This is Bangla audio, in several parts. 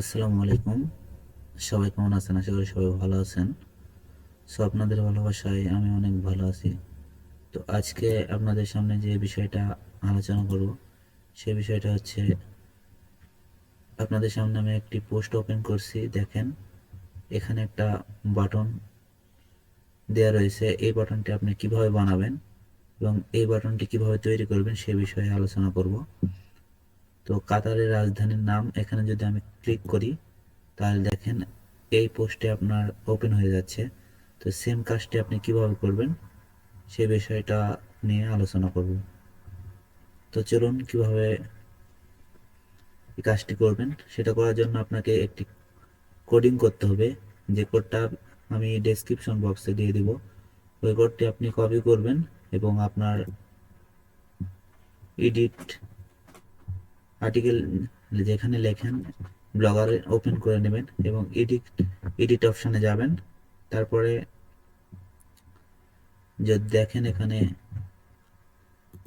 আসসালামু আলাইকুম। সবাই কেমন আছেন? আশা করি সবাই ভালো আছেন। সো আপনাদের ভালোবাসায় আমি অনেক ভালো আছি। তো আজকে আপনাদের সামনে যে বিষয়টা আলোচনা করব সেই বিষয়টা হচ্ছে, আপনাদের সামনে আমি একটি পোস্ট ওপেন করছি, দেখেন। এখানে একটা বাটন দেয়া রয়েছে। এই বাটনটি আপনি কীভাবে বানাবেন এবং এই বাটনটি কীভাবে তৈরি করবেন সে বিষয়ে আলোচনা করব। তো কাতারের রাজধানীর নাম এখানে যদি আমি ক্লিক করি, তাহলে দেখেন এই পোস্টে আপনার ওপেন হয়ে যাচ্ছে। তো সেম কাজটি আপনি কীভাবে করবেন সেই বিষয়টা নিয়ে আলোচনা করব। তো চলুন কীভাবে এই কাজটি করবেন, সেটা করার জন্য আপনাকে একটি কোডিং করতে হবে। যে কোডটা আমি ডেসক্রিপশন বক্সে দিয়ে দিব। ওই কোডটি আপনি কপি করবেন এবং আপনার এডিট আর্টিকেল যেখানে লেখেন ব্লগারে ওপেন করে নেবেন এবং এডিট এডিট অপশানে যাবেন। তারপরে যদি দেখেন এখানে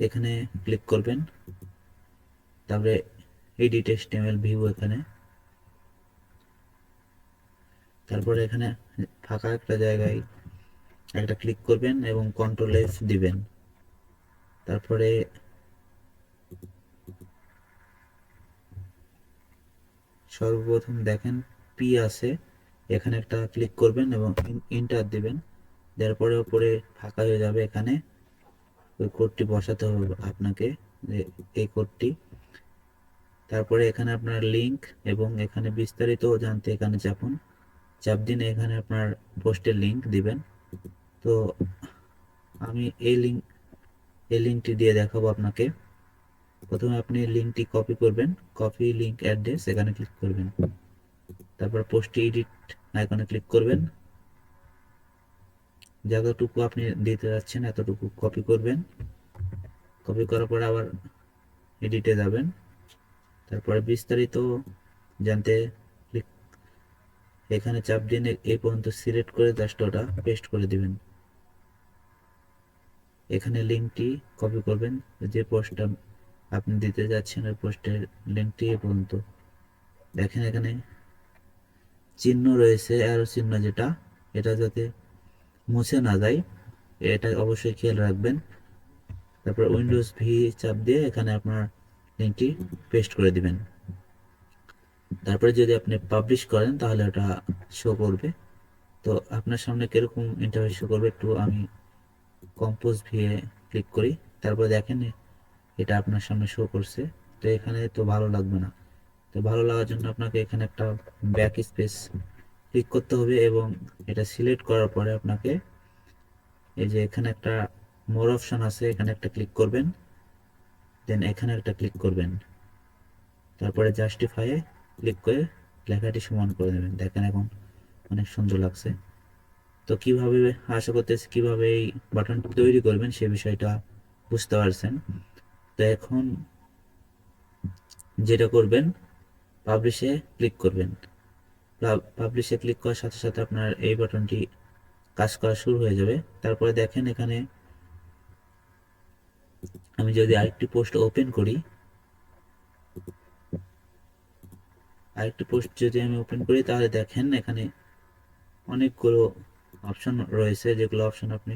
এখানে ক্লিক করবেন, তারপরে এডিট এসটিএমএল ভিউ এখানে। তারপরে এখানে ফাঁকা একটা জায়গায় একটা ক্লিক করবেন এবং কন্ট্রোল এফ দিবেন। তারপরে সর্বপ্রথম দেখেন পি আছে, এখানে একটা ক্লিক করবেন এবং ইন্টার দিবেন। দেওয়ার পরে উপরে ফাঁকা হয়ে যাবে এখানে। ওই কোডটি বসাতে হবে আপনাকে এই কোডটি তারপরে এখানে আপনার লিংক এবং এখানে বিস্তারিত জানতে এখানে চাপুন। চাপ দিন এখানে আপনার পোস্টের লিংক দিবেন। তো আমি এই লিঙ্ক এই লিঙ্কটি দিয়ে দেখাবো আপনাকে। প্রথমে আপনি লিঙ্কটি কপি করবেন কপি লিঙ্ক অ্যাড্রেস এখানে ক্লিক করবেন। তারপর পোস্টে এডিট আইকনে ক্লিক করবেন। যতটুকু আপনি দিতে যাচ্ছেন এতটুকু কপি করবেন। কপি করার পর আবার এডিটে যাবেন। তারপরে বিস্তারিত জানতে এখানে চাপ দিন এই পর্যন্ত সিলেক্ট করে জাস্ট ওটা পেস্ট করে দিবেন। এখানে লিঙ্কটি কপি করবেন। যে পোস্টটা আপনি দিতে যাচ্ছেন ওই পোস্টের লিঙ্কটি এ পর্যন্ত। দেখেন এখানে চিহ্ন রয়েছে অ্যারো চিহ্ন যেটা, এটা যাতে মুছে না যায়, এটা অবশ্যই খেয়াল রাখবেন। তারপর উইন্ডোজ ভি চাপ দিয়ে এখানে আপনার লিঙ্কটি পেস্ট করে দিবেন। তারপরে যদি আপনি পাবলিশ করেন, তাহলে ওটা শো করবে। তো আপনার সামনে কীরকম ইন্টারভিউ শো করবে একটু আমি কম্পোজ ভিয়ে ক্লিক করি। তারপরে দেখেন এটা আপনার সামনে শো করছে। তো এখানে তো ভালো লাগবে না। তো ভালো লাগার জন্য আপনাকে এখানে একটা ব্যাক স্পেস ক্লিক করতে হবে এবং এটা সিলেক্ট করার পরে আপনাকে এই যে এখানে একটা মোর অপশন আছে, এখানে একটা ক্লিক করবেন। দেন এখানে একটা ক্লিক করবেন। তারপরে জাস্টিফাইয়ে ক্লিক করে লেখাটি সমান করে দেবেন। দেখেন এখন অনেক সুন্দর লাগছে। তো কীভাবে, আশা করতেছি কীভাবে এই বাটনটি তৈরি করবেন সে বিষয়টা বুঝতে পারছেন। তো এখন যেটা করবেন পাবলিশে ক্লিক করবেন। পাবলিশে ক্লিক করার সাথে সাথে আপনার এই বাটনটি কাজ করা শুরু হয়ে যাবে। তারপরে দেখেন এখানে আমি যদি আরেকটি পোস্ট ওপেন করি, আরেকটি পোস্ট যদি আমি ওপেন করি, তাহলে দেখেন এখানে অনেকগুলো অপশন রয়েছে, যেগুলো অপশন আপনি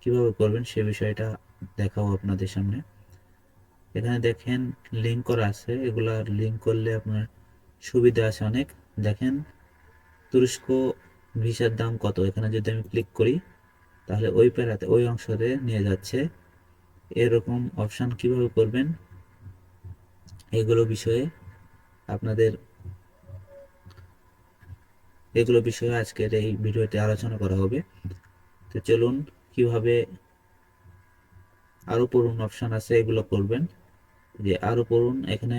কীভাবে করবেন সে বিষয়টা দেখাবো আপনাদের সামনে। এখানে দেখেন লিঙ্ক করা আছে। এগুলা লিঙ্ক করলে আপনার সুবিধা আছে অনেক। দেখেন তুরস্ক ভিসার দাম কত? এখানে যদি আমি ক্লিক করি, তাহলে ওই প্যারাতে, ওই অংশতে নিয়ে যাচ্ছে। এরকম অপশান কীভাবে করবেন? এগুলো বিষয়ে আপনাদের, এগুলো বিষয়ে আজকের এই ভিডিওতে আলোচনা করা হবে। তো চলুন কীভাবে আরও পড়ুন অপশান আছে, এগুলো করবেন। যে আরও পড়ুন, এখানে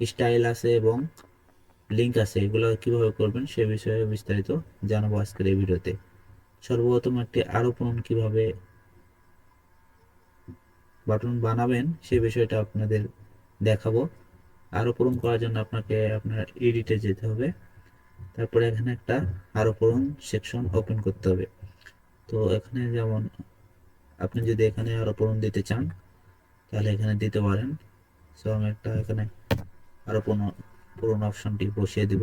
স্টাইল আছে এবং লিঙ্ক আছে, এগুলো কীভাবে করবেন সে বিষয়ে বিস্তারিত জানাব আজকের এই ভিডিওতে। সর্বপ্রথম একটি আরও পড়ুন, কীভাবে বাটন বানাবেন সে বিষয়টা আপনাদের দেখাবো। আরও পূরণ করার জন্য আপনাকে আপনার এডিটে যেতে হবে। তারপরে এখানে একটা আরও পূরণ সেকশন ওপেন করতে হবে। তো এখানে যেমন আপনি যদি এখানে আরও পূরণ দিতে চান তাহলে এখানে দিতে পারেন। সো আমি একটা এখানে পূর্ণ পুরোনো অপশনটি বসিয়ে দিব।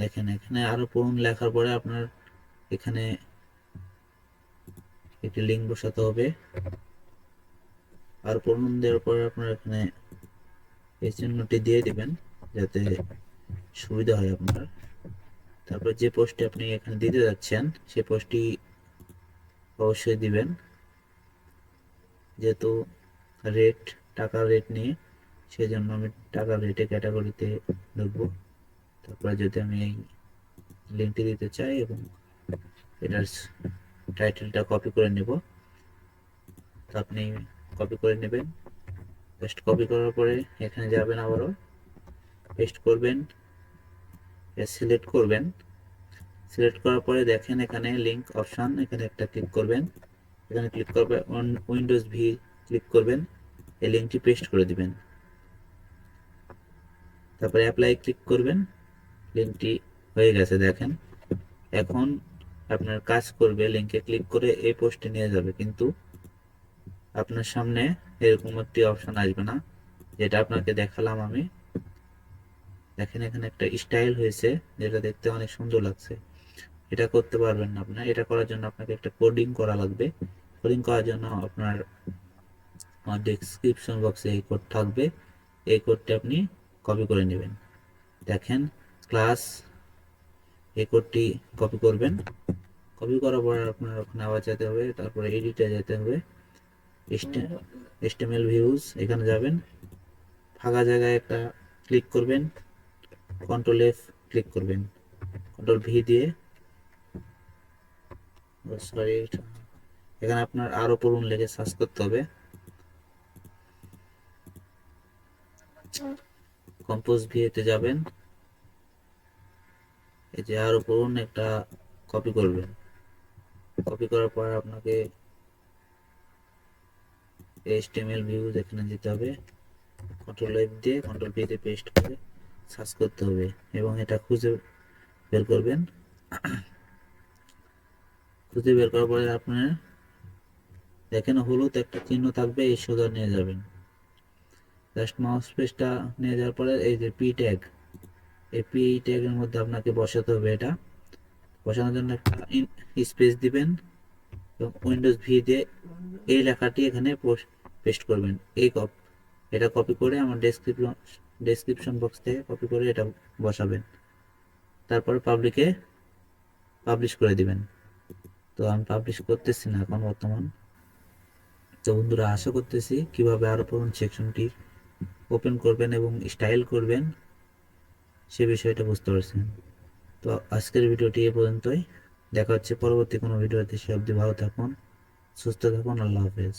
দেখেন, এখানে আরও পূরণ লেখার পরে আপনার এখানে একটি লিঙ্ক বসাতে হবে। আর পূরণ দেওয়ার পরে আপনার এখানে এই চিহ্নটি দিয়ে দিবেন, যাতে সুবিধা হয় আপনার। তারপর যে পোস্টটি আপনি এখানে দিতে যাচ্ছেন সেই পোস্টটি অবশ্যই দিবেন। যেহেতু রেট টাকার রেট নিয়ে সেই জন্য আমি টাকার রেটে ক্যাটাগরিতে ঢুকবো। তারপরে যদি আমি এই লিঙ্কটি দিতে চাই এবং এটার টাইটেলটা কপি করে নেব, তো আপনি কপি করে নেবেন। পেস্ট কপি করার পরে এখানে যাবেন আবারও। পেস্ট করবেন সিলেক্ট করবেন। সিলেক্ট করার পরে দেখেন এখানে লিংক অপশন এখানে একটা ক্লিক করবেন। এখানে ক্লিক করবে উইন্ডোজ ভি ক্লিক করবেন। এই লিঙ্কটি পেস্ট করে দিবেন। তারপরে অ্যাপ্লাই ক্লিক করবেন। লিঙ্কটি হয়ে গেছে, দেখেন। এখন আপনার কাজ করবে লিঙ্কে ক্লিক করে এই পোস্টে নিয়ে যাবে। কিন্তু আপনার সামনে এরকম একটি অপশন আসবে না, যেটা আপনাকে দেখালাম আমি। দেখেন, এখানে একটা স্টাইল হয়েছে, যেটা দেখতে অনেক সুন্দর লাগছে। এটা করতে পারবেন না আপনার এটা করার জন্য আপনাকে একটা কোডিং করা লাগবে। কোডিং করার জন্য আপনার ডেসক্রিপশন বক্সে এই কোড থাকবে। এই কোডটি আপনি কপি করে নেবেন। দেখেন ক্লাস এই কোডটি কপি করবেন। কপি করার পর আপনার ওখানে আবার যেতে হবে, তারপরে এডিটে যেতে হবে। এস্টেমেল ভিউজ এখানে যাবেন। ফাঁকা জায়গায় একটা ক্লিক করবেন। কন্ট্রোল এফ ক্লিক করবেন। কন্ট্রোল ভি দিয়ে। সরি এখানে আপনার আরও পড়ুন, লেগে সার্চ করতে হবে। কম্পোজ ভিএতে যাবেন। এই যে আরও পড়ুন, একটা কপি করবেন। কপি করার পর আপনাকে এইচটিএমএল ভিউজ এখানে দিতে হবে কন্ট্রোল এফ দিয়ে কন্ট্রোল দিয়ে পেস্ট করে সার্চ করতে হবে এবং এটা খুঁজে বের করবেন। খুঁজে বের করার পরে আপনার দেখেন হলুদ একটা চিহ্ন থাকবে, এই সোজা নিয়ে যাবেন। জাস্ট মাউস পেজটা নিয়ে যাওয়ার পরে এই যে পি ট্যাগ এই পি ট্যাগের মধ্যে আপনাকে বসাতে হবে এটা। বসানোর জন্য একটা স্পেস দিবেন এবং উইন্ডোজ ভি দিয়ে এই লেখাটি এখানে পেস্ট করবেন। এই কপ এটা কপি করে আমার ডেসক্রিপশন ডেসক্রিপশন বক্স থেকে কপি করে এটা বসাবেন। তারপরে পাবলিকে পাবলিশ করে দিবেন। তো আমি পাবলিশ করতেছি না এখন বর্তমান। তো বন্ধুরা, আশা করতেছি কীভাবে আরও পড়ুন সেকশনটি ওপেন করবেন এবং স্টাইল করবেন, সে বিষয়টা বুঝতে পারছেন। তো আজকের ভিডিওটি এ পর্যন্তই। দেখা হচ্ছে পরবর্তী কোনো ভিডিওতে। সে অবধি ভালো থাকুন। সুস্থ থাকুন আল্লাহ হাফেজ